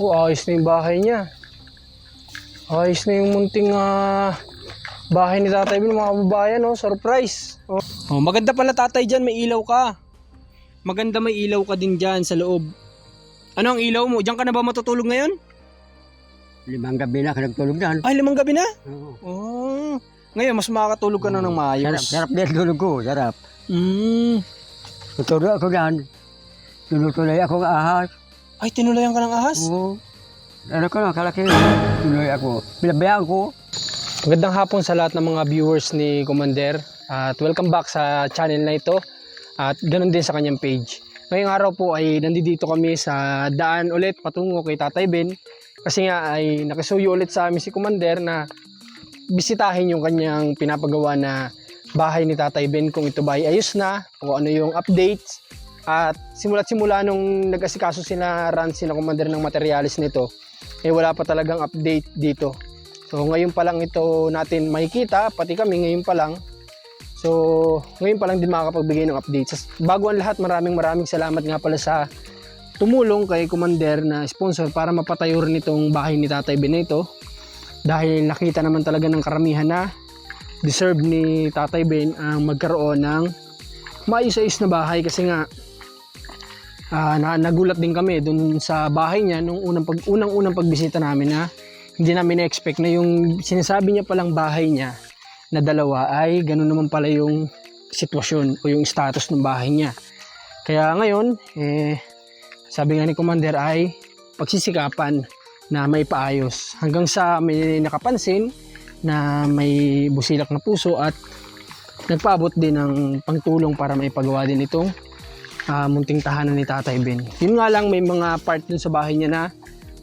Oh, ayos na yung bahay niya. Ayos na yung munting ah, bahay ni Tatay Bin, mga kababayan, oh, surprise. Oh. oh, maganda pala Tatay dyan, may ilaw ka. Maganda may ilaw ka din dyan sa loob. Ano ang ilaw mo? Diyan ka na ba matutulog ngayon? Limang gabi na ka nagtulog dyan. Ay, limang gabi na? Oo. Oh. Ngayon, mas makakatulog ka na ng Sarap, maayos. sarap din tulog ko, sarap. Mm. Tutulog ako dyan. Tinutuloy ako ng ahas. Ay, tinulayan ka ng ahas? Oo. Ano ko na, kalaki. Tuloy ako. Binabayaan ko. Magandang hapon sa lahat ng mga viewers ni Commander at welcome back sa channel na ito at ganun din sa kanyang page. Ngayong araw po ay nandito kami sa daan ulit patungo kay Tatay Ben kasi nga ay nakisuyo ulit sa amin si Commander na bisitahin yung kanyang pinapagawa na bahay ni Tatay Ben kung ito ba ay ayos na, kung ano yung updates at simula't simula nung nag-asikaso sila Rancy na Commander ng materialis nito eh wala pa talagang update dito So ngayon pa lang ito natin makikita, pati kami ngayon pa lang. So ngayon pa lang din makakapagbigay ng updates. Bago ang lahat, maraming maraming salamat nga pala sa tumulong kay Commander na sponsor para mapatayo rin itong bahay ni Tatay Benito. Dahil nakita naman talaga ng karamihan na deserve ni Tatay Ben ang magkaroon ng maayos-ayos na bahay kasi nga ah, na, nagulat din kami dun sa bahay niya nung unang pag unang unang pagbisita namin na hindi namin na-expect na yung sinasabi niya palang bahay niya na dalawa ay ganun naman pala yung sitwasyon o yung status ng bahay niya. Kaya ngayon, eh, sabi nga ni Commander ay pagsisikapan na may paayos. Hanggang sa may nakapansin na may busilak na puso at nagpaabot din ng pangtulong para maipagawa din itong ah, munting tahanan ni Tatay Ben. Yun nga lang may mga part dun sa bahay niya na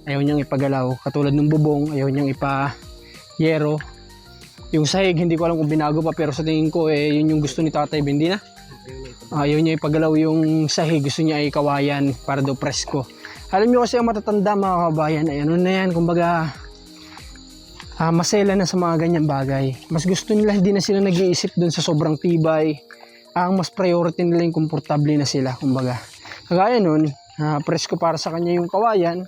ayaw niyang ipagalaw. Katulad ng bubong ayaw niyang ipa yero yung sahig hindi ko alam kung binago pa pero sa tingin ko eh yun yung gusto ni tatay Ben, hindi na. Ayaw niya ipagalaw yung sahig. Gusto niya ay kawayan para daw presko. Alam niyo kasi ang matatanda mga kabayan ay ano na yan kumbaga ah, masela na sa mga ganyan bagay. Mas gusto nila hindi na sila nag-iisip dun sa sobrang tibay ang mas priority nila yung komportable na sila kumbaga kagaya nun ah, presko para sa kanya yung kawayan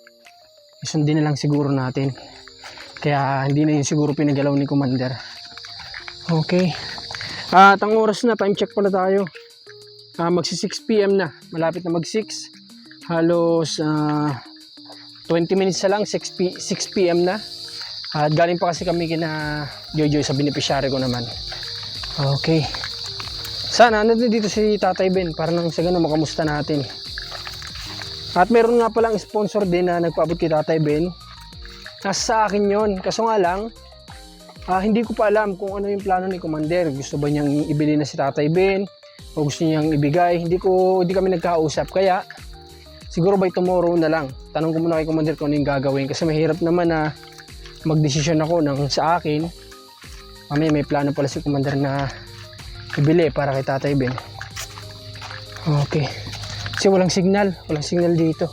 sundin na lang siguro natin. Kaya hindi na yun siguro pinagalaw ni Commander. Okay. At ang oras na, time check pala tayo. Ah, magsi 6pm na. Malapit na mag 6. Halos ah, 20 minutes na lang, 6, p- 6pm na. At galing pa kasi kami kina Jojo sa beneficiary ko naman. Okay. Sana, ano dito si Tatay Ben para nang sa ganun makamusta natin. At meron nga palang sponsor din na nagpaabot kay Tatay Ben. Nasa sa akin yon. Kaso nga lang, ah, hindi ko pa alam kung ano yung plano ni Commander. Gusto ba niyang ibili na si Tatay Ben? O gusto niyang ibigay? Hindi ko, hindi kami nagkausap. Kaya, siguro by tomorrow na lang. Tanong ko muna kay Commander kung ano yung gagawin. Kasi mahirap naman na magdesisyon ako ng sa akin. Mamaya may plano pala si Commander na ibili para kay Tatay Ben. Okay. Kasi walang signal. Walang signal dito.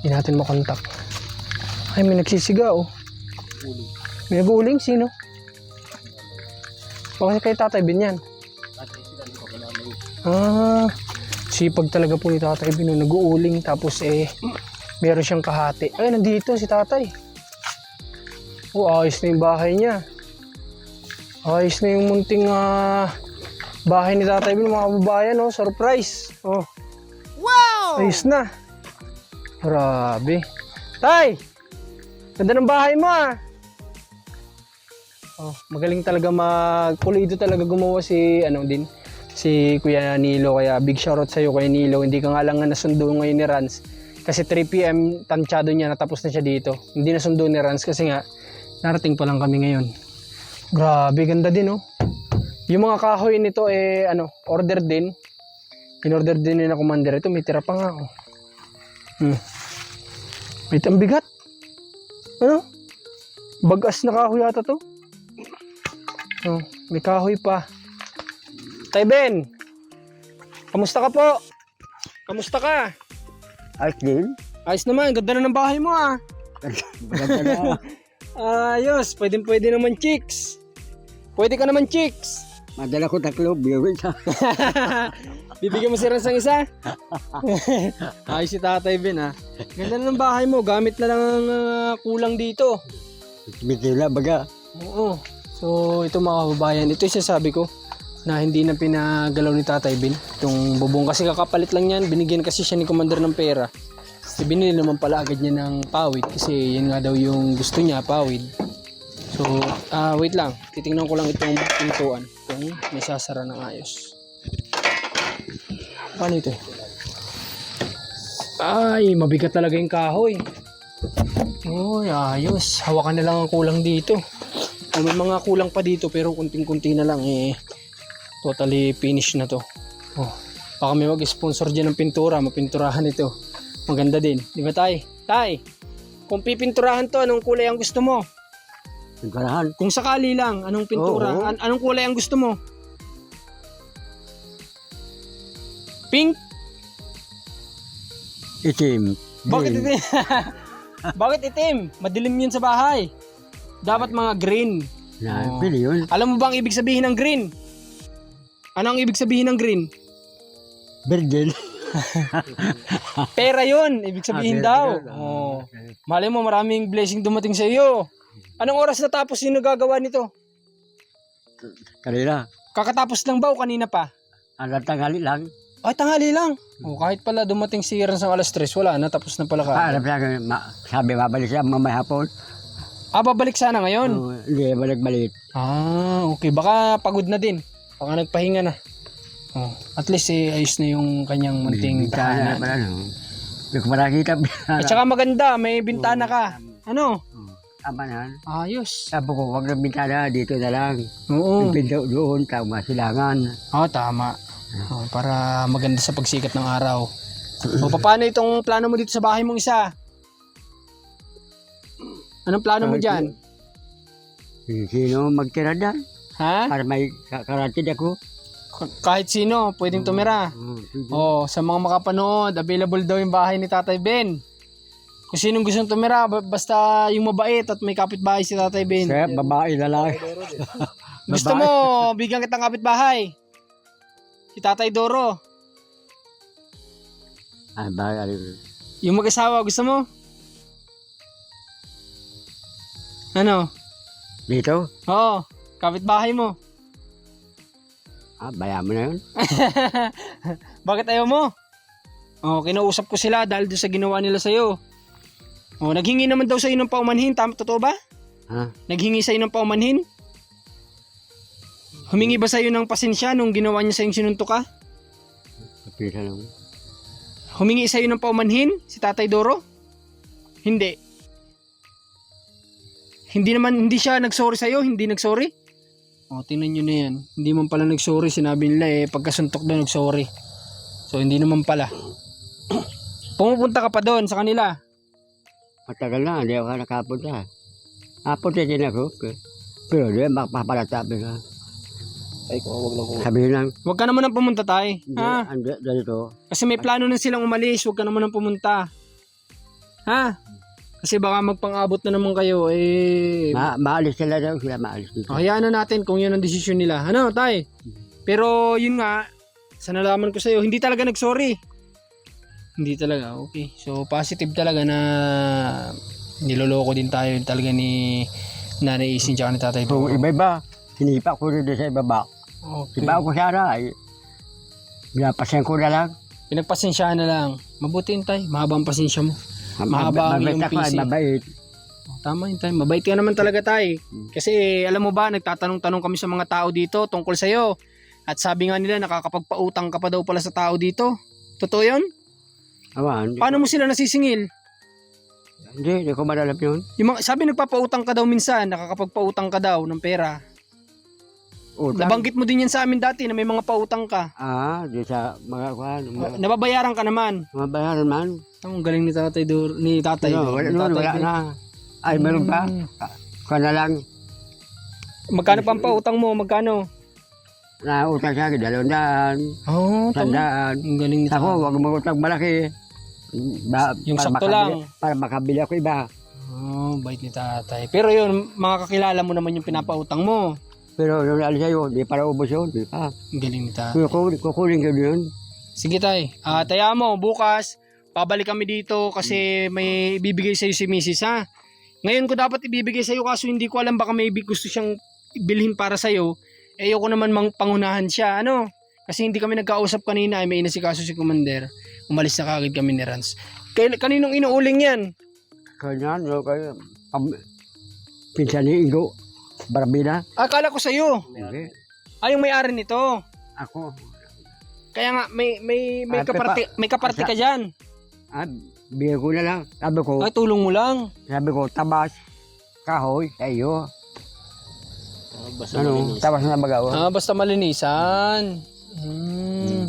Hindi natin makontak. Ay, may nagsisiga oh. May nag-uuling? Sino? Baka kay Tatay Bin yan. Ah, sipag talaga po ni Tatay no, Nag-uuling tapos eh, meron siyang kahati. Ay, nandito si Tatay. Oh, ayos na yung bahay niya. Ayos na yung munting ah, bahay ni Tatay Bin, mga kababayan, oh. Surprise. Oh. Ayos na. Grabe. Tay! Ganda ng bahay mo ah. Oh, magaling talaga mag pulido talaga gumawa si ano din si Kuya Nilo kaya big shoutout sa iyo Kuya Nilo. Hindi ka nga lang nga nasundo ngayon ni Rans kasi 3 PM tansyado niya natapos na siya dito. Hindi nasundo ni Rans kasi nga narating pa lang kami ngayon. Grabe ganda din oh. Yung mga kahoy nito eh ano, order din. In-order din ni na commander ito, may tira pa nga oh. Hmm. Wait, ang bigat. Ano? Bagas na kahoy yata to. Oh, may kahoy pa. Tay Ben! Kamusta ka po? Kamusta ka? Ayos din. Ayos naman, ganda na ng bahay mo ah. Maganda na. Ayos, pwede pwede naman chicks. Pwede ka naman chicks. Madala ko tatlo, biyawin sa. Bibigyan mo si Rans ng isa? Ay, si Tatay Ben ha. Ganda na ng bahay mo. Gamit na lang ang ah, kulang dito. Bitila baga. Oo. So, ito mga kababayan. Ito yung sinasabi ko na hindi na pinagalaw ni Tatay Ben. Itong bubong kasi kakapalit lang yan. Binigyan kasi siya ni Commander ng pera. Kasi binili naman pala agad niya ng pawid kasi yan nga daw yung gusto niya, pawid. So, ah wait lang. Titingnan ko lang itong pintuan kung may sasara ng ayos. Paano ito? Ay, mabigat talaga yung kahoy. Uy, ayos. Hawakan na lang ang kulang dito. O, may mga kulang pa dito pero kunting-kunti na lang eh. Totally finish na to. Oh, baka may mag-sponsor dyan ng pintura. Mapinturahan ito. Maganda din. Di ba tay? Tay, kung pipinturahan to, anong kulay ang gusto mo? Nagkarahan. Kung sakali lang, anong pintura? Oo. An- anong kulay ang gusto mo? Pink? Itim. Bakit Green. itim? Bakit itim? Madilim yun sa bahay. Dapat mga green. Na, Oo. yun. Alam mo ba ang ibig sabihin ng green? Ano ang ibig sabihin ng green? Virgin. Pera yun. Ibig sabihin Ah, daw. virgin. Oh. Malay mo maraming blessing dumating sa iyo. Anong oras natapos yung nagagawa nito? Kanina. Kakatapos lang ba o kanina pa? Ang tanghali lang. Ay, tanghali lang. O, kahit pala dumating si Rans ng alas 3, wala na, tapos na pala ka. Paalam sa akin, ma- sabi mabalik siya mamaya hapon. Ah, babalik sana ngayon. Oo, Hindi, balik-balik. Ah, okay. Baka pagod na din. Baka nagpahinga na. Oh, at least eh, ayos na yung kanyang munting Bintana tahanan. pala, no? Hindi ko makakita. At saka maganda, may bintana ka. Ano? Tama na. Ayos. Sabi ko, wag ng bintana, dito na lang. Oo. Yung pinto doon, tama silangan. Oh, tama. Oh, para maganda sa pagsikat ng araw. O, paano itong plano mo dito sa bahay mong isa? Anong plano mo dyan? Sino magtira dyan? Ha? Para may ka- karatid ako. K- Kahit sino, pwedeng tumira. Oo, sige. Oh, sa mga makapanood, available daw yung bahay ni Tatay Ben. Kung sinong gustong tumira, ba- basta yung mabait at may kapitbahay si Tatay Ben. Kaya babae na lang. Gusto mo, bigyan kitang kapitbahay. Si Tatay Doro. Ah, babae. Yung mag-asawa, gusto mo? Ano? Dito? Oo, kapitbahay mo. Ah, bayan mo na yun. Bakit ayaw mo? Oh, kinausap ko sila dahil doon sa ginawa nila sa'yo. Oh, naghingi naman daw sa'yo ng paumanhin. Tama, totoo ba? Ha? Naghingi sa'yo ng paumanhin? Humingi ba sa'yo ng pasensya nung ginawa niya sa'yong sinunto ka? Kapita lang. Humingi sa'yo ng paumanhin si Tatay Doro? Hindi. Hindi naman, hindi siya nagsorry sa'yo, hindi nagsorry? O, tingnan nyo na yan. Hindi man pala nagsorry, sinabi nila eh, pagkasuntok daw nagsorry. So, hindi naman pala. Pumupunta ka pa doon sa kanila. Matagal na, hindi ako nakapunta. Napunta din ako. Pero, pero di, makapapalatabi ka. Ay, kung wag lang po. Sabihin lang, Huwag ka naman ang pumunta tay. hindi, Ha? andi, ganito. Kasi may plano na silang umalis, huwag ka naman ang pumunta. Ha? Kasi baka magpang-abot na naman kayo, eh... Ma maalis sila daw, sila maalis dito. O, hayaan na natin kung yun ang desisyon nila. Ano, tay? Pero yun nga, sa nalaman ko sa'yo, hindi talaga nag-sorry. Hindi talaga, okay. So, positive talaga na niloloko din tayo talaga ni Nanay Isin tsaka ni Tatay Kung Doro. iba-iba, sinipa ko rin sa ibaba. Okay. Sipa ko sana, ay, binapasyan ko na lang. Pinagpasensyahan na lang. Mabuti yun, tay. Mahabang pasensya mo. Mahaba ang iyong PC. mabait. Tama yun, tay. Mabait ka naman talaga, tay. Kasi, alam mo ba, nagtatanong-tanong kami sa mga tao dito tungkol sa'yo. At sabi nga nila, nakakapagpautang ka pa daw pala sa tao dito. Totoo yun? Awan, Paano mo sila nasisingil? hindi, hindi ko madalap yun. Yung mga, sabi nagpapautang ka daw minsan, nakakapagpautang ka daw ng pera. Utang. Nabanggit mo din yan sa amin dati na may mga pautang ka. Ah, di sa mga kuhan, mga, Nababayaran ka naman. mga bayaran man. Ang galing ni tatay, Dur- ni tatay. No, wala, ni tatay wala na. Ay, meron pa. Mm. Kuha na lang. Magkano pa ang pautang mo? Magkano? Na utang sa akin, dalawang daan, Oo, oh, sandaan. Ang galing ni Ako, wag mo utang malaki. Ba, Yung para sakto makabili- lang. Para makabili ako iba. Oh, bait ni tatay. Pero yun, mga kakilala mo naman yung pinapautang mo. Pero nung alis sa'yo, di para ubos yun, di pa. Ang galing ni tatay. Kukunin, kukunin ko yun. Sige tay. Ah, taya mo, bukas, pabalik kami dito kasi may ibibigay sa'yo si Mrs. ha. Ngayon ko dapat ibibigay sa'yo kaso hindi ko alam baka may gusto siyang bilhin para sa'yo. Eh, ayoko naman mang pangunahan siya, ano? Kasi hindi kami nagkausap kanina, ay may inasikaso si Commander. Umalis na kagad kami ni Rans. Kay, kaninong inuuling yan? Kanya, no, kaya, um, pinsan ni Igo, Barbina. Akala ko sa'yo. Hindi. Ay, yung may-ari nito. Ako, Kaya nga, may, may, may, Ate pa- kaparte, may kaparte ka dyan. ah, bigyan ko na lang. Sabi ko, Ay, tulong mo lang. sabi ko, tabas, kahoy, sa iyo. Basta Ano, malinis. tabas na bagaw. Ah, basta malinisan. Hmm.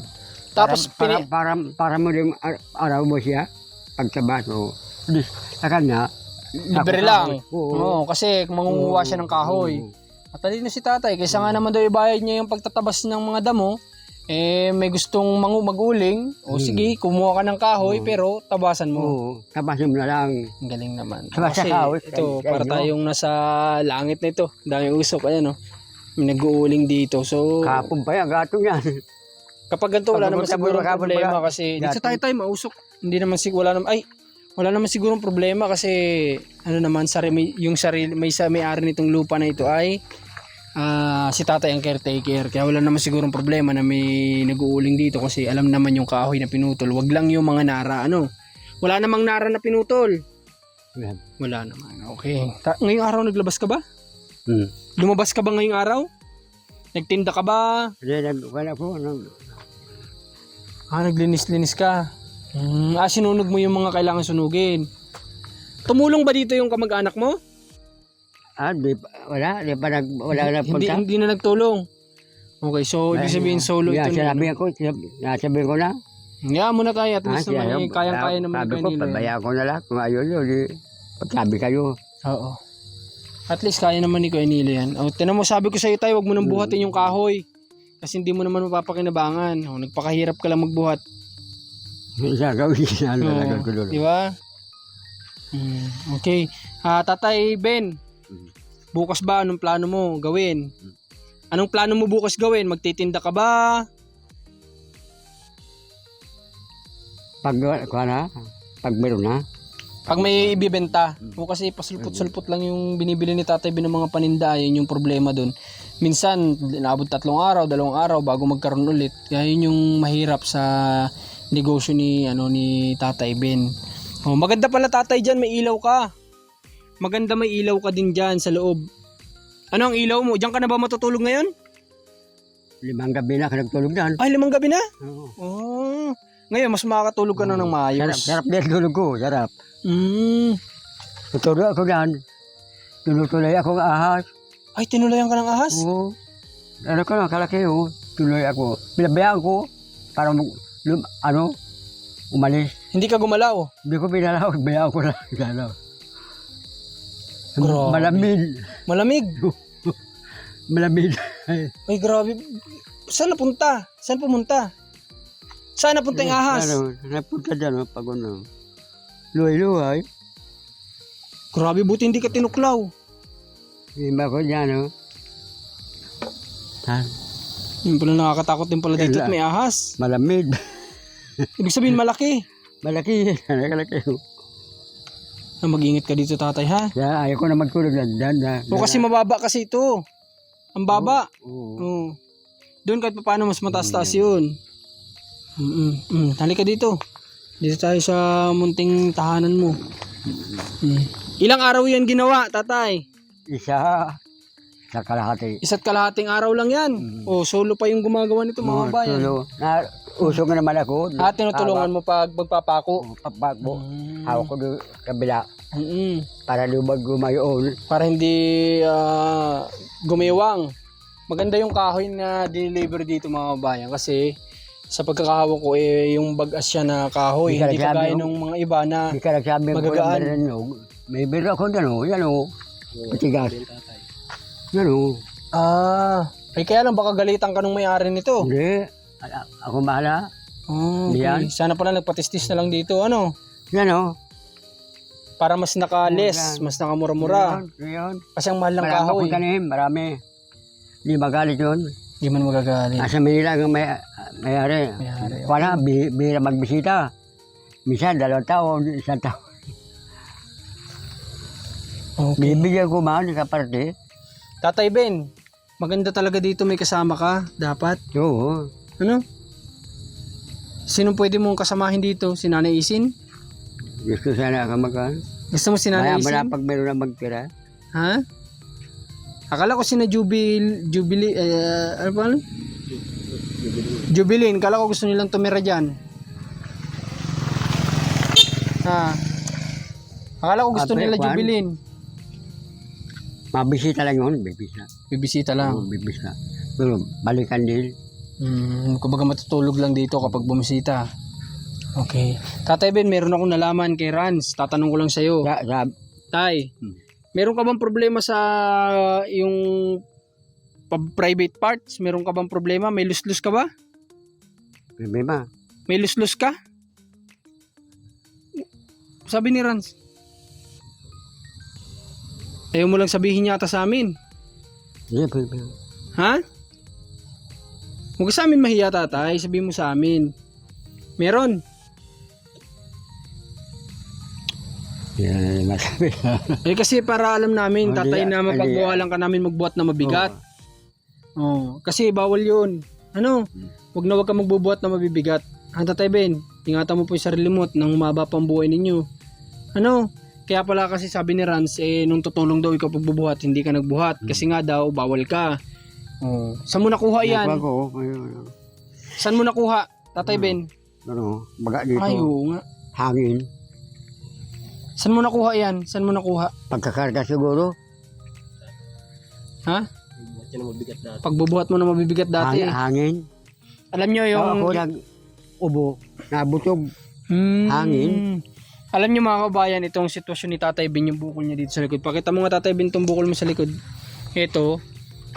Tapos, para, pini- para, para, para mo rin ar- araw mo siya, pagtabas mo. Di, sa kanya, libre lang. Oo. Oo, kasi mangunguha siya ng kahoy. Oo. Matalino si tatay. Kaysa nga naman daw ibayad niya yung pagtatabas ng mga damo, eh may gustong mangu maguling, o Hmm. sige, kumuha ka ng kahoy, Oo. pero tabasan mo. Oo, tabasin mo na lang. Ang galing naman. Tabas Kasi kahoy, ito, kay- para tayong nasa langit na ito. Daming usok, ayan o. May nag-uuling dito. So, Kapon pa yan, gato yan. kapag ganito, wala naman siguro kapag problema wala- kasi dito Dati- tayo tayo mausok. Hindi naman siguro, wala naman, ay, wala naman siguro problema kasi ano naman may, yung sarili may sa may-ari nitong lupa na ito ay ah, si tatay ang caretaker kaya wala naman siguro problema na may nag-uuling dito kasi alam naman yung kahoy na pinutol wag lang yung mga nara ano wala namang nara na pinutol wala naman okay Ta- ngayong araw naglabas ka ba Hmm. lumabas ka ba ngayong araw nagtinda ka ba wala po. Nag, Ah, naglinis-linis ka. Hmm, ah, sinunog mo yung mga kailangan sunugin. Tumulong ba dito yung kamag-anak mo? Ah, di, wala, di pa nag, wala na Hindi, punta. hindi na nagtulong. Okay, so ibig sabihin solo yeah, ito. Sinabi ko, sinab- nasabi ko na. Nga mo na kaya, at Ah, least siya naman, eh, kayang-kaya naman Sabi ko, pabayaan ko na lang. Kung ayaw yun, di, pagsabi kayo. Oo. At least kaya naman ni Kuya Nilo yan. O, tinan mo, sabi ko sa'yo tayo, wag mo nang buhatin yung kahoy. Kasi hindi mo naman mapapakinabangan. O, nagpakahirap ka lang magbuhat. Isa gawin na ano ko. Di ba? Hmm, okay. Ah, Tatay Ben, Mm. Bukas ba anong plano mo gawin? Anong plano mo bukas gawin? Magtitinda ka ba? Pag, kuha na, pag meron na, Pag may ibibenta, o kasi pasulpot-sulpot lang yung binibili ni Tatay Ben ng mga paninda, yun yung problema dun. Minsan, naabot tatlong araw, dalawang araw bago magkaroon ulit. Kaya yun yung mahirap sa negosyo ni ano ni Tatay Ben. Oh, maganda pala Tatay diyan, may ilaw ka. Maganda may ilaw ka din diyan sa loob. Ano ang ilaw mo? Diyan ka na ba matutulog ngayon? limang gabi na ka nagtulog dyan. Ay, limang gabi na? Oo. Oh. Ngayon, mas makakatulog ka na ng Sarap, maayos. sarap din tulog ko, sarap. Mm. Tutulog ako dyan. Tunutulay ako ng ahas. Ay, tinulayan ka ng ahas? Oo. Ano ko na, kalaki oh. Tuloy ako. Pinabayaan ko para mag, lum, ano, umalis. Hindi ka gumalaw. Hindi ko pinalaw, bayaan ko na. Galaw. Grabe. Malamig. Malamig. Malamig. Ay, grabe. Saan napunta? Saan pumunta? Saan napunta yung ahas? Ano, napunta dyan, pag ano. Luhay-luhay. Grabe, buti hindi ka tinuklaw. Lima ko dyan, oh. Ha? Yung pala nakakatakot din pala dito at may ahas. Malamig. Ibig sabihin malaki. Malaki. Malaki. Ah, mag-ingat ka dito tatay ha. Kaya ayaw ko na magtulog na dyan. Na, O kasi mababa kasi ito. Ang baba. Oo. Oo. Doon kahit pa paano mas mataas-taas yun. Mm mm Halika dito. Dito tayo sa munting tahanan mo. Mm. Ilang araw yan ginawa, tatay? Isa. Sa kalahati. Isa't kalahating araw lang yan. Mm. O, solo pa yung gumagawa nito mga Mga bayan. tulo. Na, usok na naman ako. Ah, tinutulungan mo pag magpapako. Papak mo. Mm. Hawak ko doon kabila. Mm-mm. Para lumag gumayoon. Para hindi ah, gumiwang. Maganda yung kahoy na deliver dito mga bayan kasi sa pagkakahawak ko eh yung bagas siya na kahoy Hindi ka hindi nagsabi, kagaya no? nung mga iba na Hindi ka nagsabi ko Magagaan. ng meron. May meron ako dyan o. Yan o. Matigas. Yan o. ah ay kaya lang baka galitan ka nung may-ari nito. Hindi. A- Ako bahala. Oh, okay. Yan. Sana pala nagpatistis na lang dito ano Yan o. para mas nakalis, Yan. mas nakamura-mura. Yan. Yan. Kasi ang mahal ng Marami kahoy. akong tanim. Marami. Di magalit yun. Hindi man magagaling. Nasa Manila ang may, mayari. Mayari, Wala, bi, bira magbisita. Minsan, dalawang taon, isang taon. Okay. Bibigyan ko man sa parte. Tatay Ben, maganda talaga dito may kasama ka. Dapat. Oo. Ano? Sino pwede mong kasamahin dito? Si Nanay Isin? Gusto sana ka mag... Gusto mo si Nanay Isin? pag meron na magtira. Ha? Akala ko sina Jubil, Jubilee, eh, ano pa ano? Jubilin, kala ko gusto nilang tumira dyan. Ha? Akala ko gusto Ape, nila Juan? Jubilin. Mabisita lang yun. Bibisita Oo, lang. bibisa. Pero balikan din. Hmm, kumbaga matutulog lang dito kapag bumisita. Okay. Tatay Ben, meron akong nalaman kay Rans. Tatanong ko lang sa'yo. Sa, sa, Tay, Hmm. meron ka bang problema sa yung private parts? Meron ka bang problema? May luslus ka ba? problema. May luslus ka? Sabi ni Rans. Ayaw mo lang sabihin yata sa amin. Hindi, problema. Ha? Huwag sa amin mahiya tatay. Sabihin mo sa amin. Meron. Yan, masabi. Eh kasi para alam namin, tatay na hindi. mapagbawalan ka namin magbuhat na mabigat. Oh, kasi bawal 'yun. Ano? Wag na wag ka magbubuhat na mabibigat. Ah, Tatay Ben, ingatan mo po 'yung sarili mo at nang humaba pa ang buhay ninyo. Ano? Kaya pala kasi sabi ni Rans, eh, nung tutulong daw ikaw pagbubuhat, hindi ka nagbuhat. Kasi nga daw, bawal ka. Oh. Saan mo nakuha yan? Ko, ayun, Saan mo nakuha? Tatay Ben? ano, baga dito, Ay, oo nga. hangin, Saan mo nakuha yan? Saan mo nakuha? pagkakarga siguro, Ha? Hindi na mabigat dati. Pagbubuhat mo na mabibigat dati. hangin, hangin. Alam nyo yung... Ako nag ubo, nabutog, Hmm. Hangin. Alam niyo mga kabayan, itong sitwasyon ni Tatay Bin, yung bukol niya dito sa likod. Pakita mo nga Tatay Bin, itong bukol mo sa likod. Ito,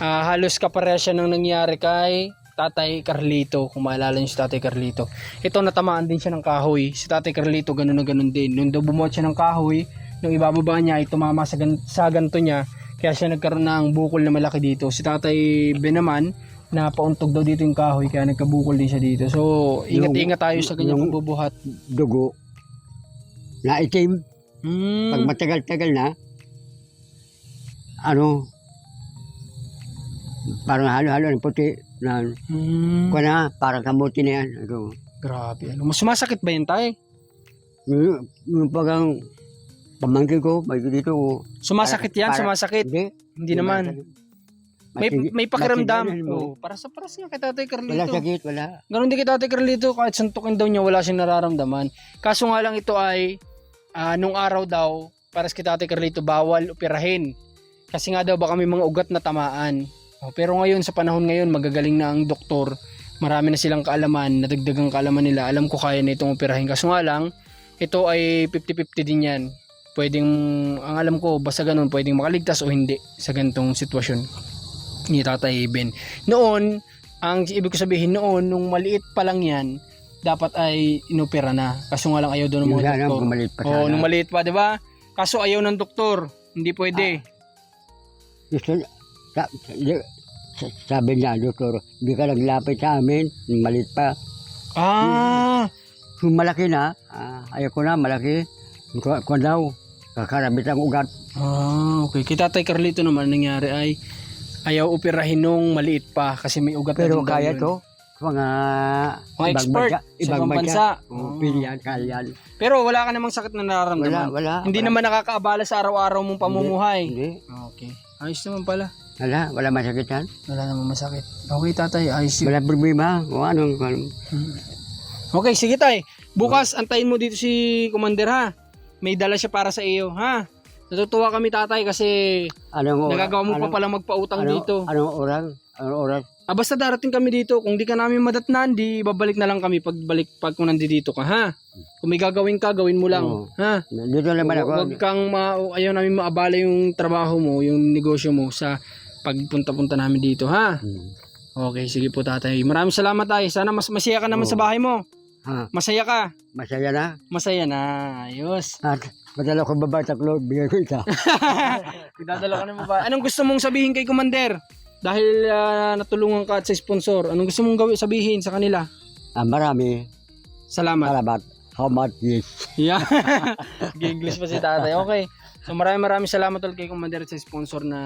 ah, halos kapareha siya ng nangyari kay Tatay Carlito, kung maalala niyo si Tatay Carlito. Ito, natamaan din siya ng kahoy. Si Tatay Carlito, ganun na ganun din. Nung daw bumuhat siya ng kahoy, nung ibababa niya, ay tumama sa, gan- sa ganto niya. Kaya siya nagkaroon ng bukol na malaki dito. Si Tatay Ben naman, na pauntog daw dito yung kahoy, kaya nagkabukol din siya dito. So, ingat-ingat tayo sa kanyang yung- pagbubuhat. dugo, na itim, Hmm. pag matagal-tagal na, ano, parang halo-halo ng puti, na, Hmm. kuha na, parang kamuti na yan. Ano, Grabe. Ano, mas sumasakit ba yun tayo? yung, yung pagang pamangkin ko, may dito ko, Sumasakit yan, Para- sumasakit. hindi, Hindi naman. May may pakiramdam. Oh, para sa para siya kay Tatay Wala Carlito. sakit, wala. Ganon din kay Tatay Carlito, kahit suntukin daw niya, wala siyang nararamdaman. Kaso nga lang ito ay, ah, nung araw daw, para sa Tatay Carlito, bawal operahin. Kasi nga daw, baka may mga ugat na tamaan. Oh, pero ngayon, sa panahon ngayon, magagaling na ang doktor. Marami na silang kaalaman, nadagdagang kaalaman nila. Alam ko kaya na itong operahin. Kaso nga lang, ito ay 50-50 din yan. Pwedeng, ang alam ko, basta ganun, pwedeng makaligtas o hindi sa ganitong sitwasyon ni Tatay Ben. Noon, ang ibig ko sabihin noon, nung maliit pa lang yan, dapat ay inopera na. Kaso nga lang ayaw doon ng Yung mga sana, doktor. pumalit pa Oo, sana. nung maliit pa, di ba? Kaso ayaw ng doktor. Hindi pwede. Gusto, sa, sa- sa- sabi niya, doktor, hindi ka naglapit sa amin, malit pa. Ah, Kung malaki na, ah, ayaw ko na, malaki, kung, kung daw, kakarabit ang ugat. ah, okay. Kita Tatay Carlito naman, nangyari ay ayaw operahin nung maliit pa kasi may ugat na Pero daw kaya yun. to, mga, Mga expert sa ibang bansa. Oh, pilyan, kalyan. Pero wala ka namang sakit na Wala, nararamdaman. wala. Hindi wala. naman nakakaabala sa araw-araw mong pamumuhay. Hindi, Okay. Ayos naman pala. wala, wala masakitan. Wala namang masakit. Okay, tatay. Ayos yun. Wala problema. O anong, Okay, sige tay. Bukas, antayin mo dito si Commander ha. May dala siya para sa iyo, ha? Natutuwa kami tatay kasi anong oras? nagagawa mo pa anong- palang magpautang anong- dito. Anong oras? Anong oras? Ah, basta darating kami dito. Kung di ka namin madatnan, di babalik na lang kami pag balik pag kung nandito ka, ha? Kung may gagawin ka, gawin mo lang, Oo. ha? Dito naman ako. Huwag kang ma ayaw namin maabala yung trabaho mo, yung negosyo mo sa pagpunta-punta namin dito, ha? Hmm. Okay, sige po tatay. Maraming salamat tay. Sana mas masaya ka naman Oo. sa bahay mo. Ha, Masaya ka. masaya na. Masaya na. Ayos. At madala ko baba taklo, bigyan ko isa. Idadala ka ng babae. Anong gusto mong sabihin kay Commander? Dahil ah, natulungan ka at sa sponsor, anong gusto mong gawin sabihin sa kanila? Ah, marami. Salamat. Salamat. How much is? Yeah. English pa si tatay. Okay. So maraming maraming salamat ulit kay Commander sa sponsor na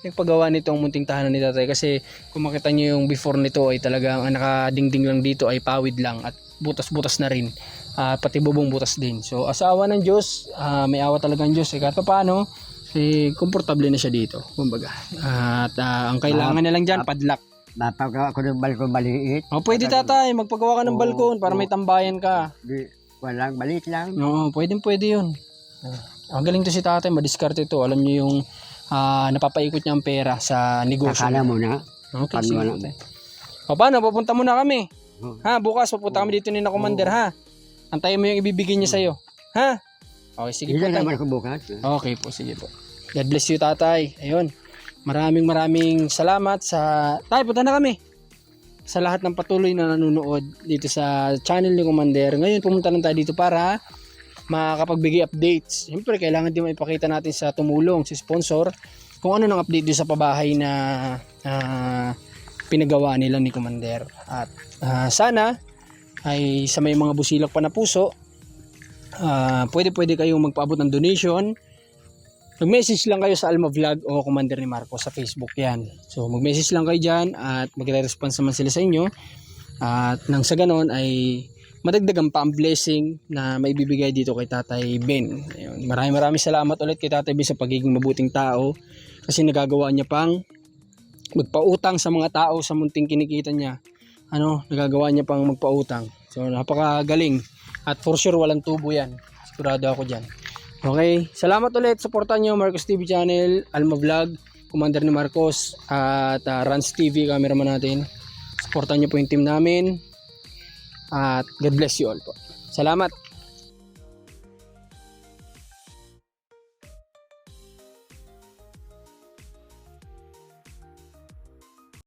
nagpagawa nitong munting tahanan ni tatay kasi kung makita niyo yung before nito ay talagang ang nakadingding lang dito ay pawid lang at butas-butas na rin. Ah, pati bubong butas din. So asawa ng Diyos, ah, may awa talaga ng Diyos. Eh, kahit pa paano, eh, komportable na siya dito. Kumbaga. At ah, ang kailangan na lang dyan, padlock. Mapagawa ko ng balkon maliit. O pwede tatay, magpagawa ka ng balkon para may tambayan ka. Di, walang maliit lang. Oo, pwede pwede yun. Ang galing to si tatay, madiskarte to. Alam niyo yung ah, napapaikot niya ang pera sa negosyo. Kakala mo na. Okay, sige. tatay. O paano, papunta muna kami. Ha, bukas pupunta kami dito ni na Commander ha. Antayin mo yung ibibigay niya sa'yo. Ha? Okay, sige po. Hindi naman ako bukas. Okay po, sige po. God bless you tatay. Ayun. Maraming maraming salamat sa... Tay, punta na kami. Sa lahat ng patuloy na nanonood dito sa channel ni Commander. Ngayon, pumunta lang tayo dito para makapagbigay updates. Siyempre, kailangan din maipakita natin sa tumulong, si sponsor, kung ano nang update doon sa pabahay na ah, pinagawa nila ni Commander. At ah, sana ay sa may mga busilak pa na puso, ah, pwede pwede kayong magpaabot ng donation. Mag-message lang kayo sa Alma Vlog o Commander ni Marco sa Facebook yan. So mag-message lang kayo dyan at magre-response naman sila sa inyo. At nang sa ganon ay madagdagan pa ang blessing na maibibigay dito kay Tatay Ben. Ayun. Maraming maraming salamat ulit kay Tatay Ben sa pagiging mabuting tao kasi nagagawa niya pang magpautang sa mga tao sa munting kinikita niya. Ano, nagagawa niya pang magpautang. So napakagaling at for sure walang tubo yan. Sigurado ako dyan. Okay, salamat ulit. Supportan nyo Marcos TV channel, Alma Vlog, Commander ni Marcos, at uh, Rans TV, cameraman natin. Supportan nyo po yung team namin. At God bless you all po. Salamat.